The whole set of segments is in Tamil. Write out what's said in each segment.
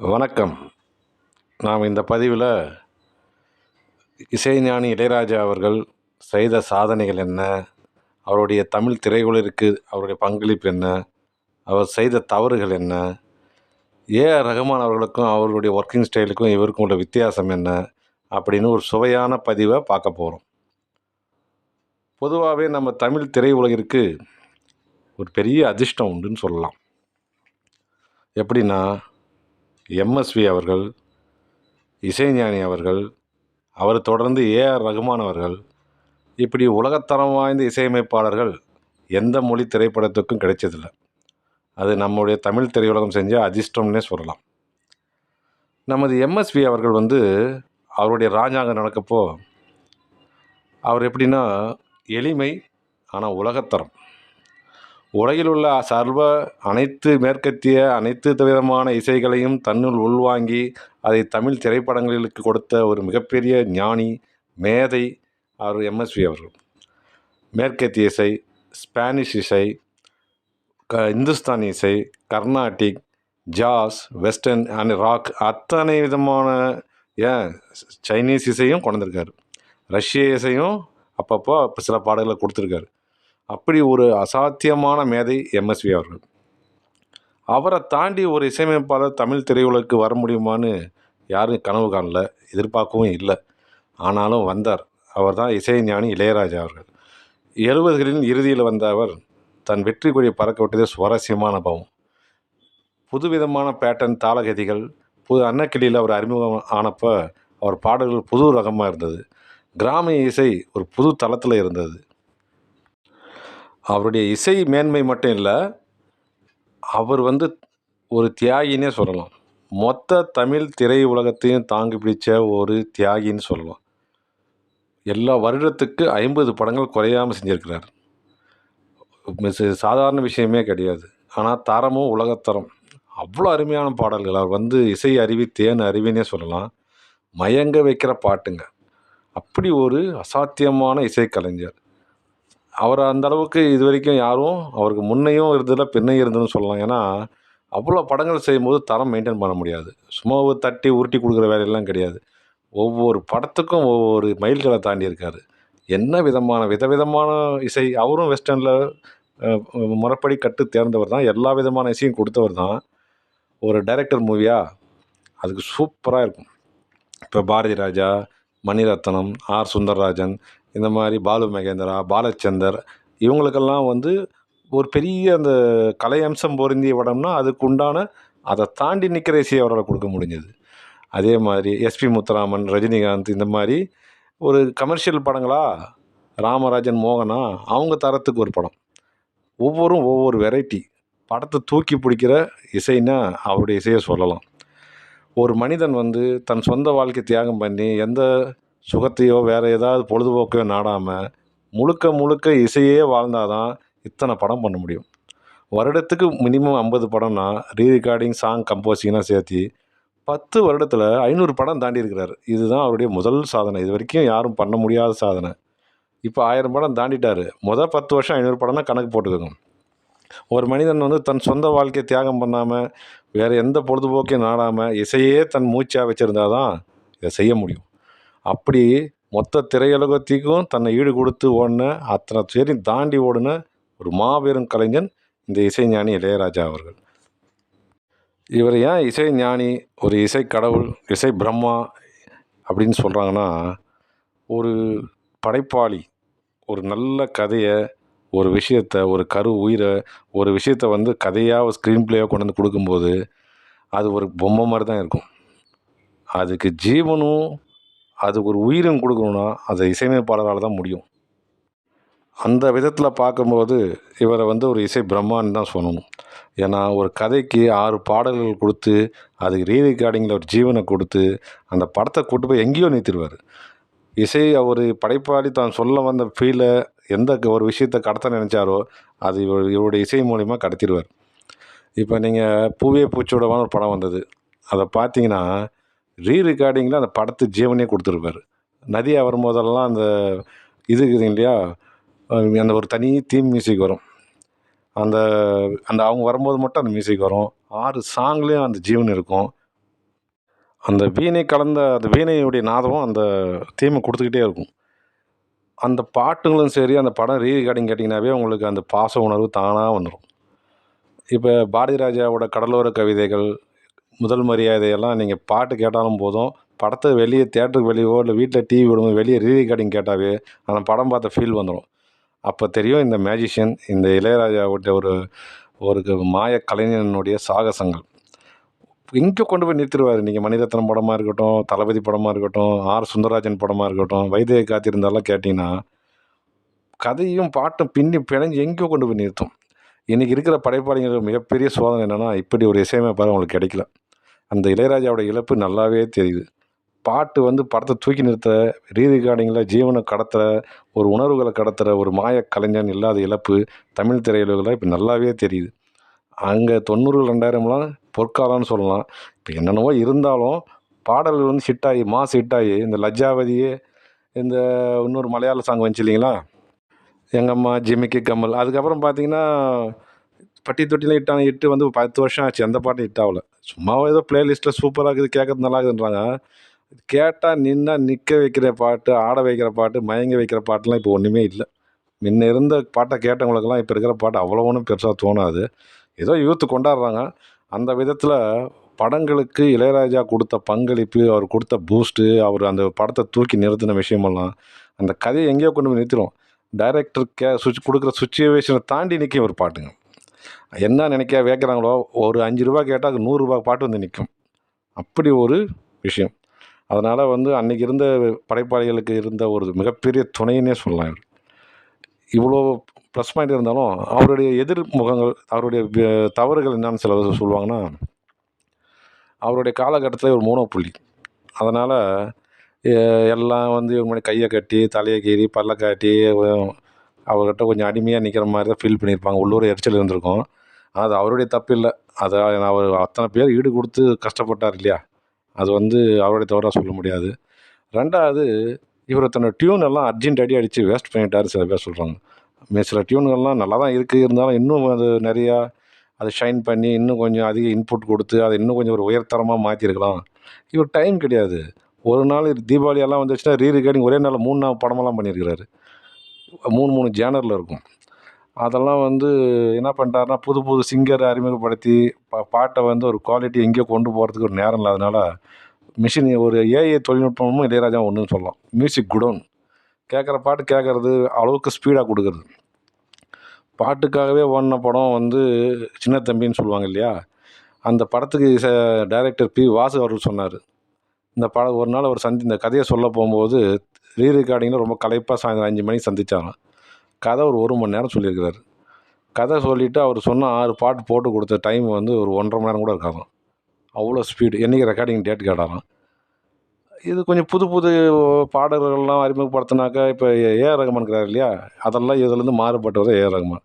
வணக்கம். நாம் இந்த பதிவில் இசைஞானி இளையராஜா அவர்கள் செய்த சாதனைகள் என்ன? அவருடைய தமிழ் திரையுலகிற்கு அவருடைய பங்களிப்பு என்ன? அவர் செய்த தவறுகள் என்ன? ஏஆர் ரகுமான் அவர்களுக்கும் அவர்களுடைய ஒர்க்கிங் ஸ்டைலுக்கும் இவருக்கும் உள்ள வித்தியாசம் என்ன? அப்படின்னு ஒரு சுவையான பதிவை பார்க்க போகிறோம் பொதுவாகவே நம்ம தமிழ் திரையுலகிற்கு ஒரு பெரிய அதிர்ஷ்டம் உண்டுன்னு சொல்லலாம். எப்படின்னா எம்எஸ்வி அவர்கள் இசைஞானி அவர்கள் அவர் தொடர்ந்து ஏஆர் ரகுமான் அவர்கள் இப்படி உலகத்தரம் வாய்ந்த இசையமைப்பாளர்கள் எந்த மொழி திரைப்படத்துக்கும் கிடைச்சதில்ல. அது நம்முடைய தமிழ் திரையுலகம் செஞ்ச அதிர்ஷ்டம்னே சொல்லலாம். நமது எம்எஸ்வி அவர்கள் வந்து அவருடைய ராஜாங்கம் நடக்கப்போ அவர் எப்படின்னா எளிமை ஆனால் உலகத்தரம். உலகில் உள்ள சர்வ அனைத்து மேற்கத்திய அனைத்து விதமான இசைகளையும் தன்னுள் உள்வாங்கி அதை தமிழ் திரைப்படங்களுக்கு கொடுத்த ஒரு மிகப்பெரிய ஞானி மேதை அவர் எம்எஸ்வி அவர்கள். மேற்கத்திய இசை ஸ்பானிஷ் இசை க இந்துஸ்தானி இசை Carnatic jazz western and rock அத்தனை விதமான ஏன் சைனீஸ் இசையும் கொண்டிருக்காரு ரஷ்ய இசையும் அப்பப்போ சில பாடல்களை கொடுத்துருக்காரு. அப்படி ஒரு அசாத்தியமான மேதை எம்எஸ்வி அவர்கள். அவரை தாண்டி ஒரு இசையமைப்பாளர் தமிழ் திரையுலகுக்கு வர முடியுமான்னு யாரும் கனவு காணல எதிர்பார்க்கவும் இல்லை. ஆனாலும் வந்தார். அவர் தான் இசைஞானி இளையராஜா அவர்கள். எழுபதுகளின் இறுதியில் வந்த அவர் தன் வெற்றி கொடியை பறக்க விட்டதே சுவாரஸ்யமான அனுபவம். புதுவிதமான பேட்டர்ன் தாளகதிகள் புது அன்னக்கிளியில் அவர் அறிமுகம் ஆனப்போ அவர் பாடல்கள் புது ரகமாக இருந்தது. கிராமிய இசை ஒரு புது தளத்தில் இருந்தது. அவருடைய இசை மேன்மை மட்டும் இல்லை அவர் வந்து ஒரு தியாகினே சொல்லலாம். மொத்த தமிழ் திரை உலகத்தையும் தாங்கி பிடிச்ச ஒரு தியாகின்னு சொல்லலாம். எல்லா வருடத்துக்கு ஐம்பது படங்கள் குறையாமல் செஞ்சுருக்கிறார். சாதாரண விஷயமே கிடையாது. ஆனால் தரமும் உலகத்தரம். அவ்வளோ அருமையான பாடல்கள். அவர் வந்து இசை அருவி தேன் அருவினே சொல்லலாம். மயங்க வைக்கிற பாட்டுங்க. அப்படி ஒரு அசாத்தியமான இசைக்கலைஞர். அவர் அந்தளவுக்கு இது வரைக்கும் யாரும் அவருக்கு முன்னையும் இருந்ததில்ல பின்னையும் இருந்ததுன்னு சொல்லலாம். ஏன்னா அவ்வளோ படங்கள் செய்யும்போது தரம் மெயின்டைன் பண்ண முடியாது. சும்மா ஒரு தட்டி உருட்டி கொடுக்குற வேலையெல்லாம் கிடையாது. ஒவ்வொரு படத்துக்கும் ஒவ்வொரு மைல்களை தாண்டி இருக்கார். என்ன விதமான விதவிதமான இசை அவரும் வெஸ்டர்னில் முறைப்படி கட்டு தேர்ந்தவர் தான். எல்லா விதமான இசையும் கொடுத்தவர் தான். ஒரு டைரக்டர் மூவியாக அதுக்கு சூப்பராக இருக்கும். இப்போ பாரதி ராஜா மணிரத்னம் ஆர் சுந்தரராஜன் இந்த மாதிரி பாலு மகேந்திரா பாலச்சந்தர் இவங்களுக்கெல்லாம் வந்து ஒரு பெரிய அந்த கலை அம்சம் பொருந்திய படம்னா அதுக்கு உண்டான அதை தாண்டி நிற்கிற இசையை அவரால் கொடுக்க முடிஞ்சது. அதே மாதிரி எஸ்பி முத்துராமன் ரஜினிகாந்த் இந்த மாதிரி ஒரு கமர்ஷியல் படங்களா? ராமராஜன் மோகனா? அவங்க தரத்துக்கு ஒரு படம். ஒவ்வொரும் ஒவ்வொரு வெரைட்டி. படத்தை தூக்கி பிடிக்கிற இசைன்னா அவருடைய இசையை சொல்லலாம். ஒரு மனிதன் வந்து தன் சொந்த வாழ்க்கை தியாகம் பண்ணி எந்த சுகத்தையோ வேறு ஏதாவது பொழுதுபோக்கையோ நாடாமல் முழுக்க முழுக்க இசையே வாழ்ந்தாதான் இத்தனை படம் பண்ண முடியும். வருடத்துக்கு மினிமம் ஐம்பது படம்னா ரீ ரெக்கார்டிங் சாங் கம்போசிங்லாம் சேர்த்து பத்து வருடத்தில் ஐநூறு படம் தாண்டி இருக்கிறார். இதுதான் அவருடைய முதல் சாதனை. இது வரைக்கும் யாரும் பண்ண முடியாத சாதனை. இப்போ ஆயிரம் படம் தாண்டிட்டார். மொதல் பத்து வருஷம் ஐநூறு படம்னா கணக்கு போட்டுக்கோங்க. ஒரு மனிதன் வந்து தன் சொந்த வாழ்க்கையை தியாகம் பண்ணாமல் வேறு எந்த பொழுதுபோக்கையும் நாடாமல் இசையே தன் மூச்சாக வச்சுருந்தா தான் இதை செய்ய முடியும். அப்படி மொத்த திரையுலகத்துக்கும் தன்னை ஈடு கொடுத்து ஓடின அத்தனை பேரையும் தாண்டி ஓடின ஒரு மாபெரும் கலைஞன் இந்த இசைஞானி இளையராஜா அவர்கள். இவர் ஏன் இசைஞானி ஒரு இசை கடவுள் இசை பிரம்மா அப்படின்னு சொல்கிறாங்கன்னா ஒரு படைப்பாளி ஒரு நல்ல கதையை ஒரு விஷயத்தை ஒரு கரு உயிரை ஒரு விஷயத்தை வந்து கதையாக ஸ்க்ரீன் பிளேயாக கொண்டு வந்து கொடுக்கும்போது அது ஒரு பொம்மை மாதிரி தான் இருக்கும். அதுக்கு ஜீவனும் அது ஒரு உயிரும் கொடுக்கணுன்னா அது இசையமைப்பாளரால் தான் முடியும். அந்த விதத்தில் பார்க்கும்போது இவரை வந்து ஒரு இசை பிரம்மான்னு தான் சொல்லணும். ஏன்னா ஒரு கதைக்கு ஆறு பாடல்கள் கொடுத்து அதுக்கு ரீ ரெக்கார்டிங்கில் ஒரு ஜீவனை கொடுத்து அந்த படத்தை கூட்டு போய் எங்கேயோ நிறுத்திடுவார் இசை அவர் படைப்பாளி தான் சொல்ல வந்த ஃபீலை எந்த ஒரு விஷயத்தை கடத்த நினச்சாரோ அது இவர் இவருடைய இசை மூலிமா கடத்திடுவார். இப்போ நீங்கள் பூவே பூச்சோடவான ஒரு படம் வந்தது. அதை பார்த்தீங்கன்னா ரீ ரெக்கார்டிங்கில் அந்த படத்து ஜீவனே கொடுத்துருப்பாரு. நதியாக வரும்போதெல்லாம் அந்த இது இருக்குது இல்லையா? அந்த ஒரு தனி தீம் மியூசிக் வரும். அந்த அந்த அவங்க வரும்போது மட்டும் அந்த மியூசிக் வரும். ஆறு சாங்லேயும் அந்த ஜீவன் இருக்கும். அந்த வீணை கலந்த அந்த வீணையுடைய நாதமும் அந்த தீமை கொடுத்துக்கிட்டே இருக்கும். அந்த பாட்டுங்களும் சரி அந்த படம் ரீ ரெக்கார்டிங் கேட்டிங்கனாவே உங்களுக்கு அந்த பாச உணர்வு தானாக வந்துடும் இப்போ பாரதிராஜாவோட கடலோர கவிதைகள் முதல் மரியாதையெல்லாம் நீங்கள் பாட்டு கேட்டாலும் போதும். படத்தை வெளியே தேட்டருக்கு வெளியவோ இல்லை வீட்டில் டிவி விடும்போது வெளியே ரீ ரெக்கார்டிங் கேட்டாவே அந்த படம் பார்த்த ஃபீல் வந்துடும் அப்போ தெரியும் இந்த மேஜிஷியன் இந்த இளையராஜாவுடைய ஒரு ஒரு மாய கலைஞனுடைய சாகசங்கள். இங்கே கொண்டு போய் நிறுத்திடுவார். நீங்கள் மணிரத்னம் படமாக இருக்கட்டும் தளபதி படமாக இருக்கட்டும் ஆர் சுந்தரராஜன் படமாக இருக்கட்டும் வைத்திய காத்திருந்தாலாம் கேட்டிங்கன்னா கதையும் பாட்டும் பின்னி பிணைஞ்சு எங்கேயோ கொண்டு போய் நிறுத்தும். இன்றைக்கி இருக்கிற படைப்பாளிகள் மிகப்பெரிய சோதனை என்னென்னா இப்படி ஒரு இசையமைப்பாளர் அவங்களுக்கு கிடைக்கல. அந்த இளையராஜாவோட இழப்பு நல்லாவே தெரியுது. பாட்டு வந்து படத்தை தூக்கி நிறுத்த ரீ ஜீவனை கடத்துகிற ஒரு உணர்வுகளை கடத்துகிற ஒரு மாய கலைஞன் இல்லாத இழப்பு தமிழ் திரையுலகில் இப்போ நல்லாவே தெரியுது. அங்கே தொண்ணூறு ரெண்டாயிரம்லாம் பொற்காலம்னு சொல்லலாம். இப்போ என்னென்னவோ இருந்தாலும் பாடல்கள் வந்து ஹிட்டாகி மாஸ் ஹிட்டாகி இந்த லஜ்ஜாவதியே இந்த இன்னொரு மலையாள சாங் வந்துச்சு இல்லைங்களா? எங்கம்மா ஜிமிக்கி கம்மல் அதுக்கப்புறம் பார்த்தீங்கன்னா பட்டி தொட்டியில் ஹிட்டான ஹிட்டு வந்து பத்து வருஷம் ஆச்சு எந்த பாட்டும் ஹிட் ஆகல சும்மா ஏதோ பிளேலிஸ்ட்டில் சூப்பராக இருக்குது கேட்கறது நல்லா இருக்குதுன்றாங்க கேட்டால் நின்னா நிற்க வைக்கிற பாட்டு ஆட வைக்கிற பாட்டு மயங்க வைக்கிற பாட்டுலாம் இப்போ ஒன்றுமே இல்லை. முன்ன இருந்த பாட்டை கேட்டவங்களுக்கெல்லாம் இப்போ இருக்கிற பாட்டு அவ்வளோ ஒன்றும் பெருசாக தோணாது. ஏதோ யூத்து கொண்டாடுறாங்க. அந்த விதத்தில் படங்களுக்கு இளையராஜா கொடுத்த பங்களிப்பு அவர் கொடுத்த பூஸ்ட்டு அவர் அந்த படத்தை தூக்கி நிறுத்தின விஷயமெல்லாம் அந்த கதையை எங்கேயோ கொண்டு போய் நிறுத்திடும் டைரக்டர் கே சுவிட்ச் கொடுக்குற சுச்சுவேஷனை தாண்டி நிற்கும் ஒரு பாட்டுங்க. என்ன நினைக்க வைக்கிறாங்களோ ஒரு அஞ்சு ரூபா கேட்டால் அது நூறுரூபா பாட்டு வந்து நிற்கும் அப்படி ஒரு விஷயம். அதனால் வந்து அன்றைக்கி இருந்த படைப்பாளிகளுக்கு இருந்த ஒரு மிகப்பெரிய துணைன்னே சொல்லலாம் இவர். இவ்வளோ ப்ளஸ் பாயிண்ட் இருந்தாலும் அவருடைய எதிர்முகங்கள் அவருடைய தவறுகள் என்னன்னு சில சொல்லுவாங்கன்னா அவருடைய காலகட்டத்தில் ஒரு மூணோ புள்ளி. அதனால் எல்லாம் வந்து இவங்க முன்னாடி கையை கட்டி தலையை கீறி பல்ல காட்டி அவர்கிட்ட கொஞ்சம் அடிமையாக நிற்கிற மாதிரி தான் ஃபீல் பண்ணியிருப்பாங்க. உள்ளூர் எரிச்சல் இருந்திருக்கும். அது அவருடைய தப்பு இல்லை அதை அவர் அத்தனை பேர் ஈடு கொடுத்து கஷ்டப்பட்டார் இல்லையா? அது வந்து அவருடைய தவறாக சொல்ல முடியாது. ரெண்டாவது இவர் தன்னோட டியூன் எல்லாம் அர்ஜென்ட் அடி அடித்து வேஸ்ட் பண்ணிட்டாரு சில பேர் சொல்கிறாங்க சில டியூன்கள்லாம் நல்லா தான் இருக்குது இருந்தாலும் இன்னும் அது நிறையா அதை ஷைன் பண்ணி இன்னும் கொஞ்சம் அதிக இன்புட் கொடுத்து அதை இன்னும் கொஞ்சம் ஒரு உயர்தரமாக மாற்றிருக்கலாம் இவர் டைம் கிடையாது. ஒரு நாள் தீபாவளி எல்லாம் வந்துச்சுன்னா ரீ ரெக்கார்டிங் ஒரே நாள் மூணு நாள் படமெல்லாம் பண்ணியிருக்கிறாரு. மூணு மூணு ஜேனரில் இருக்கும். அதெல்லாம் வந்து என்ன பண்ணிட்டாருன்னா புது புது சிங்கரை அறிமுகப்படுத்தி பா பாட்டை வந்து ஒரு குவாலிட்டி எங்கேயோ கொண்டு போகிறதுக்கு ஒரு நேரம் இல்லாதனால மிஷின் ஒரு ஏஐ தொழில்நுட்பமும் இளையராஜா ஒன்றுன்னு சொல்லலாம். மியூசிக் குடோன் கேட்குற பாட்டு கேட்குறது அளவுக்கு ஸ்பீடாக கொடுக்குறது. பாட்டுக்காகவே ஓடின படம் வந்து சின்ன தம்பின்னு சொல்லுவாங்க இல்லையா? அந்த படத்துக்கு டைரக்டர் பி வாசு அவர்கள் சொன்னார். இந்த படம் ஒரு நாள் அவர் சந்தி இந்த கதையை சொல்ல போகும்போது ரீ ரெக்கார்டிங்கில் ரொம்ப கலைப்பாக சாயந்தரம் அஞ்சு மணிக்கு சந்திச்சாராம். கதை ஒரு ஒரு மணி நேரம் சொல்லியிருக்கிறாரு. கதை சொல்லிவிட்டு அவர் சொன்ன ஆறு பாட்டு போட்டு கொடுத்த டைம் வந்து ஒரு ஒன்றரை மணி நேரம் கூட இருக்காதாம். அவ்வளோ ஸ்பீடு என்றைக்கு ரெக்கார்டிங் டேட் கேட்டாராம். இது கொஞ்சம் புது புது பாடல்கள்லாம் அறிமுகப்படுத்தினாக்கா இப்போ ஏஆர் ரகுமான் இருக்கிறார் இல்லையா? அதெல்லாம் இதுலேருந்து மாறுபட்டவர் ஏஆர் ரகுமான்.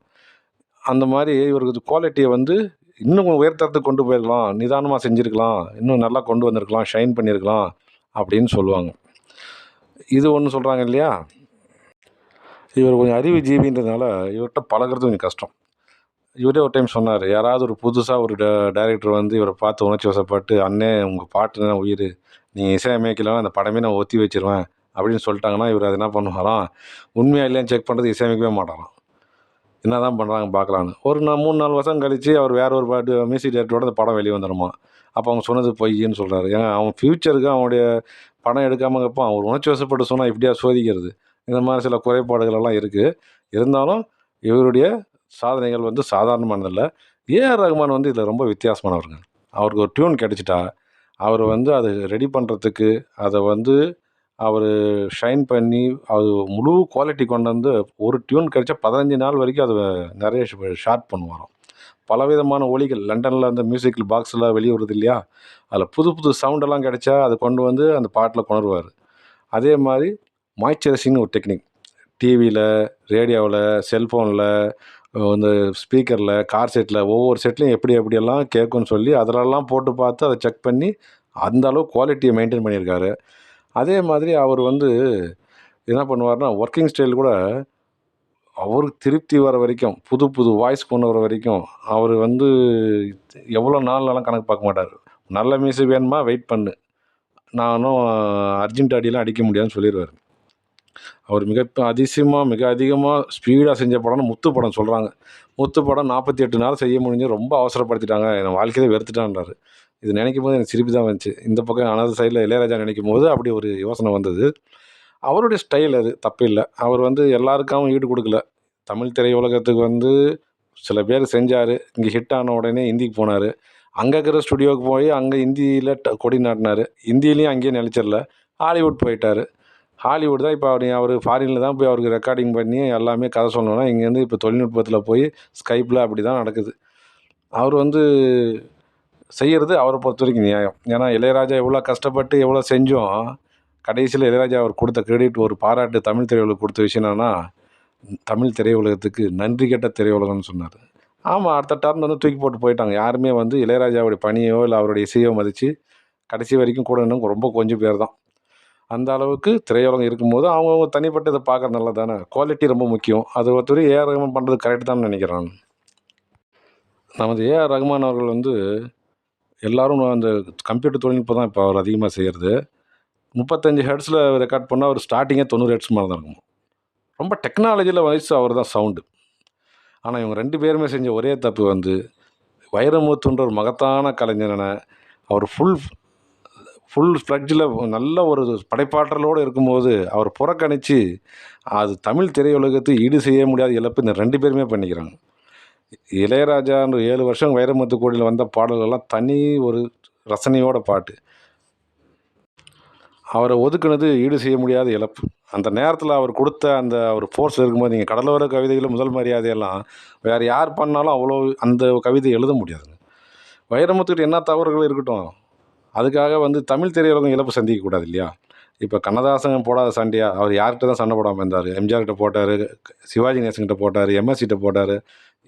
அந்த மாதிரி இவருக்கு குவாலிட்டியை வந்து இன்னும் உயர்த்தரத்துக்கு கொண்டு போயிருக்கலாம். நிதானமாக செஞ்சுருக்கலாம். இன்னும் நல்லா கொண்டு வந்திருக்கலாம். ஷைன் பண்ணியிருக்கலாம் அப்படின்னு சொல்லுவாங்க. இது ஒன்று சொல்கிறாங்க இல்லையா? இவர் கொஞ்சம் அறிவு ஜீவின்றதுனால இவர்கிட்ட பழகுறது கொஞ்சம் கஷ்டம். இவரே ஒரு டைம் சொன்னார் யாராவது ஒரு புதுசாக ஒரு டைரக்டர் வந்து இவரை பார்த்து உணர்ச்சி வசப்பட்டு அண்ணே உங்கள் பாட்டு தான் உயிர். நீங்கள் இசையமைக்கலாம் அந்த படமே நான் ஒத்தி வச்சிருவேன். அப்படின்னு சொல்லிட்டாங்கன்னா இவர் அதை என்ன பண்ணுவாராம் உண்மையாக இல்லையான்னு செக் பண்ணுறது இசையமைக்கவே மாட்டாராம். என்ன தான் பண்ணுறாங்க பார்க்கலான்னு ஒரு நான் மூணு நாலு வருஷம் கழித்து அவர் வேறு ஒரு பாட்டு மியூசிக் டேரக்டரோட அந்த படம் வெளியே வந்துடுமா. அப்போ அவங்க சொன்னது பொய்யின்னு சொல்கிறாரு ஏன்னா அவன் ஃப்யூச்சருக்கு அவனுடைய படம் எடுக்காமல் இருப்பான் அவர் உணர்ச்சி வசப்பட்டு சொன்னால் இப்படியா சோதிக்கிறது? இந்த மாதிரி சில குறைபாடுகள் எல்லாம் இருக்குது இருந்தாலும் இவருடைய சாதனைகள் வந்து சாதாரணமானதில்ல. ஏஆர் ரகுமான் வந்து இதில் ரொம்ப வித்தியாசமானவருங்க. அவருக்கு ஒரு டியூன் கிடச்சிட்டா அவர் வந்து அது ரெடி பண்ணுறதுக்கு அதை வந்து அவர் ஷைன் பண்ணி அது முழு குவாலிட்டி கொண்டு வந்து ஒரு டியூன் கிடைச்சா பதினஞ்சு நாள் வரைக்கும் அது நிறைய ஷார்ட் பண்ணுவாராம். பலவிதமான ஒளிகள் லண்டனில் அந்த மியூசிக்கல் பாக்ஸில் வெளியே வருது இல்லையா? அதில் புது புது சவுண்டெல்லாம் கிடைச்சா அதை கொண்டு வந்து அந்த பாட்டில் கொணருவார். அதே மாதிரி மாய்ச்சரைசிங் ஒரு டெக்னிக். டிவியில் ரேடியோவில் செல்ஃபோனில் இந்த ஸ்பீக்கரில் கார் செட்டில் ஒவ்வொரு செட்லையும் எப்படி எப்படியெல்லாம் கேட்கும்னு சொல்லி அதிலெல்லாம் போட்டு பார்த்து அதை செக் பண்ணி அந்த அளவு குவாலிட்டியை மெயின்டைன் பண்ணியிருக்காரு. அதே மாதிரி அவர் வந்து என்ன பண்ணுவார்னா ஒர்க்கிங் ஸ்டைல் கூட அவருக்கு திருப்தி வர வரைக்கும் புது புது வாய்ஸ் கொண்டு வர வரைக்கும் அவர் வந்து எவ்வளோ நாள்லாம் கணக்கு பார்க்க மாட்டார். நல்ல மியூசிக் வேணுமா? வெயிட் பண்ணு. நானும் அர்ஜென்ட் அடிலாம் அடிக்க முடியாதுன்னு சொல்லிடுவார் அவர் மிக அதிசயமாக மிக அதிகமாக ஸ்பீடாக செஞ்ச படம்னு முத்து படம் சொல்கிறாங்க முத்து படம் நாற்பத்தி எட்டு நாள் செய்ய முடிஞ்சு ரொம்ப அவசரப்படுத்திட்டாங்க. என் வாழ்க்கையில வெறுத்துட்டான்றாரு. இது நினைக்கும் போது எனக்கு சிரிப்பு தான் வந்துச்சு. இந்த பக்கம் அனது சைடில் இளையராஜா நினைக்கும் போது அப்படி ஒரு யோசனை வந்தது. அவருடைய ஸ்டைல் அது தப்பு இல்லை அவர் வந்து எல்லாருக்காகவும் ஈடு கொடுக்கல. தமிழ் திரையுலகத்துக்கு வந்து சில பேர் செஞ்சார். இங்கே ஹிட் ஆன உடனே ஹிந்திக்கு போனார். அங்கே இருக்கிற ஸ்டுடியோவுக்கு போய் அங்கே ஹிந்தியில் கொடி நாட்டினார். ஹிந்திலையும் அங்கேயே நிலச்சிடல ஹாலிவுட் போயிட்டார். ஹாலிவுட் தான் இப்போ அவர் அவர் ஃபாரினில் தான் போய் அவருக்கு ரெக்கார்டிங் பண்ணி எல்லாமே கதை சொல்லணும்னா இங்கேருந்து இப்போ தொழில்நுட்பத்தில் போய் ஸ்கைப்பில் அப்படி தான் நடக்குது. அவர் வந்து செய்கிறது அவரை பொறுத்த வரைக்கும் நியாயம். ஏன்னா இளையராஜா எவ்வளோ கஷ்டப்பட்டு எவ்வளோ செஞ்சோம் கடைசியில் இளையராஜா அவர் கொடுத்த கிரெடிட் ஒரு பாராட்டு தமிழ் திரையுலகம் கொடுத்த விஷயம் என்னென்னா தமிழ் திரையுலகத்துக்கு நன்றி கெட்ட திரையுலகம்னு சொன்னார். ஆமாம் அடுத்த டர்ன் வந்து தூக்கி போட்டு போயிட்டாங்க. யாருமே வந்து இளையராஜாவுடைய பணியோ இல்லை அவருடைய இசையோ மதித்து கடைசி வரைக்கும் கூட இன்னும் ரொம்ப கொஞ்சம் பேர் தான். அந்த அளவுக்கு திரையுலகம் இருக்கும்போது அவங்கவுங்க தனிப்பட்ட இதை பார்க்குறது நல்லது தானே குவாலிட்டி ரொம்ப முக்கியம். அது ஒருத்தர் ஏஆர் ரகுமான் பண்ணுறது கரெக்ட் தான் நினைக்கிறேன். நமது ஏஆர் ரகுமான் அவர்கள் வந்து எல்லோரும் அந்த கம்ப்யூட்டர் தொழில்நுட்பம் தான் இப்போ அவர் அதிகமாக செய்கிறது முப்பத்தஞ்சு ஹெட்ஸில் ரெக்கார்ட் பண்ணால் அவர் ஸ்டார்டிங்கே தொண்ணூறு ஹெட்ஸ் மாதிரி தான் இருக்கும். ரொம்ப டெக்னாலஜியில் வயசு அவர் தான் சவுண்டு ஆனால் இவங்க ரெண்டு பேருமே செஞ்ச ஒரே தப்பு வந்து வைரமுத்துன்ற ஒரு மகத்தான கலைஞனை அவர் ஃபுல் ஃபுல் ஃப்ளட்ஜில் நல்ல ஒரு படைப்பாற்றலோடு இருக்கும்போது அவர் புறக்கணித்து அது தமிழ் திரையுலகத்தை ஈடு செய்ய முடியாத இழப்பு இந்த ரெண்டு பேருமே பண்ணிக்கிறாங்க. இளையராஜான்ற ஏழு வருஷம் வைரமுத்து கோடியில் வந்த பாடல்கள்லாம் தனி ஒரு ரசனையோட பாட்டு. அவரை ஒதுக்குனது ஈடு செய்ய முடியாத இழப்பு. அந்த நேரத்தில் அவர் கொடுத்த அந்த ஒரு ஃபோர்ஸ் இருக்கும்போது நீங்கள் கடலோர கவிதைகளும் முதல் மரியாதையெல்லாம் வேறு யார் பண்ணாலும் அவ்வளோ அந்த கவிதை எழுத முடியாதுங்க. வைரமுத்துக்கிட்ட என்ன தவறுகள் இருக்கட்டும். அதுக்காக வந்து தமிழ் திரையுலகம் இழப்பு சந்திக்கக்கூடாது இல்லையா இப்போ கண்ணதாசன் போடாத சண்டையா? அவர் யார்கிட்ட தான் சண்டை போடாமல் இருந்தார்? எம்ஜிஆர்கிட்ட போட்டார் சிவாஜி கணேசன்கிட்ட போட்டார் எம்எஸ்சிட்ட போட்டார்.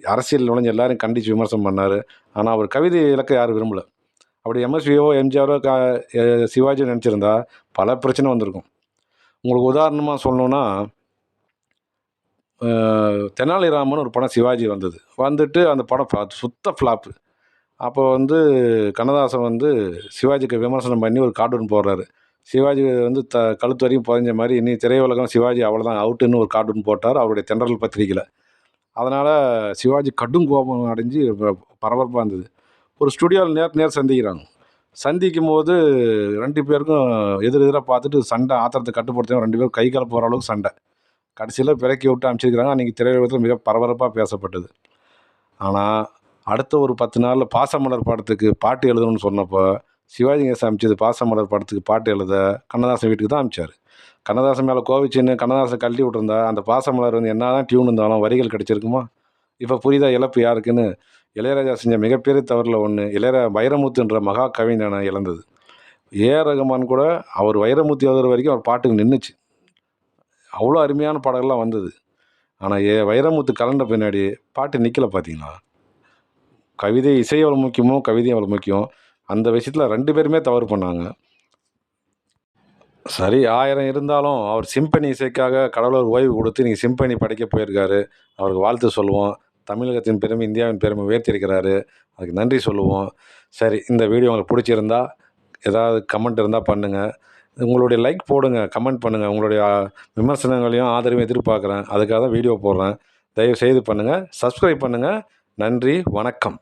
அரசியல் நுழைஞ்சு எல்லாரும் கண்டித்து விமர்சனம் பண்ணார். ஆனால் அவர் கவிதை இலக்க யாரும் விரும்பலை. அப்படி எம்எஸ்வியோ எம்ஜிஆரோ க எ- சிவாஜி நினச்சிருந்தா பல பிரச்சனை வந்திருக்கும். உங்களுக்கு உதாரணமாக சொல்லணுன்னா தெனாலிராமன் ஒரு படம் சிவாஜி வந்தது. வந்துட்டு அந்த படம் சுத்த ஃப்ளாப்பு அப்போ வந்து கண்ணதாசன் வந்து சிவாஜிக்கு விமர்சனம் பண்ணி ஒரு கார்ட்டூன் போடுறாரு. சிவாஜி வந்து த கழுத்து வரையும் புதஞ்ச மாதிரி இனி திரையுலகம் சிவாஜி அவ்வளோதான் அவுட்டுன்னு ஒரு கார்ட்டூன் போட்டார் அவருடைய தென்றல் பத்திரிக்கையில் அதனால் சிவாஜி கடும் கோபம் அடைஞ்சு பரபரப்பாக இருந்தது. ஒரு ஸ்டுடியோவில் நேர் நேர் சந்திக்கிறாங்க. சந்திக்கும் போது ரெண்டு பேருக்கும் எதிர் எதிராக பார்த்துட்டு சண்டை ஆத்திரத்தை கட்டுப்படுத்த ரெண்டு பேரும் கை கால் போகிற அளவுக்கு சண்டை. கடைசியில் பிறக்கி விட்டு அனுப்பிச்சிருக்கிறாங்க. அன்றைக்கி திரையுலகத்தில் மிக பரபரப்பாக பேசப்பட்டது. ஆனால் அடுத்த ஒரு பத்து நாளில் பாசமலர் படத்துக்கு பாட்டு எழுதணும்னு சொன்னப்போ சிவாஜி கணேசன் அமைச்சது பாசமலர் படத்துக்கு பாட்டு எழுத கண்ணதாசன் வீட்டுக்கு தான் அமைச்சார். கண்ணதாசன் மேலே கோவிச்சுன்னு கண்ணதாசன் கழட்டி விட்டுருந்தா அந்த பாசமலர் வந்து என்ன தான் டியூன் இருந்தாலும் வரிகள் கிடச்சிருக்குமா? இப்போ புரியுதா இழப்பு யாருக்குன்னு? இளையராஜா செஞ்ச மிகப்பெரிய தவறில் ஒன்று இளையரா வைரமுத்துன்ற மகா கவிஞனை இழந்தது. ஏஆர் ரகுமான் கூட அவர் வைரமுத்து எழுதுற வரைக்கும் அவர் பாட்டுக்கு நின்றுச்சு அவ்வளோ அருமையான பாடல்கள்லாம் வந்தது. ஆனால் ஏ. வைரமுத்து கலண்ட பின்னாடி பாட்டு நிற்கல பார்த்தீங்களா கவிதை இசை எவ்வளோ முக்கியமோ கவிதை எவ்வளோ முக்கியம் அந்த விஷயத்தில் ரெண்டு பேருமே தவறு பண்ணாங்க. சரி ஆயிரம் இருந்தாலும் அவர் சிம்பனி இசைக்காக கடவுளர் ஓய்வு கொடுத்து நீங்கள் சிம்பனி படைக்க போயிருக்காரு. அவருக்கு வாழ்த்து சொல்லுவோம். தமிழகத்தின் பெருமை இந்தியாவின் பெருமை உயர்த்தியிருக்கிறாரு. அதுக்கு நன்றி சொல்லுவோம். சரி இந்த வீடியோ உங்களுக்கு பிடிச்சிருந்தா ஏதாவது கமெண்ட் இருந்தால் பண்ணுங்கள் உங்களுடைய லைக் போடுங்க கமெண்ட் பண்ணுங்கள் உங்களுடைய விமர்சனங்களையும் ஆதரவையும் எதிர்பார்க்குறேன். அதுக்காக தான் வீடியோ போடுறேன். தயவு செய்து பண்ணுங்கள் சப்ஸ்கிரைப் பண்ணுங்கள் நன்றி வணக்கம்.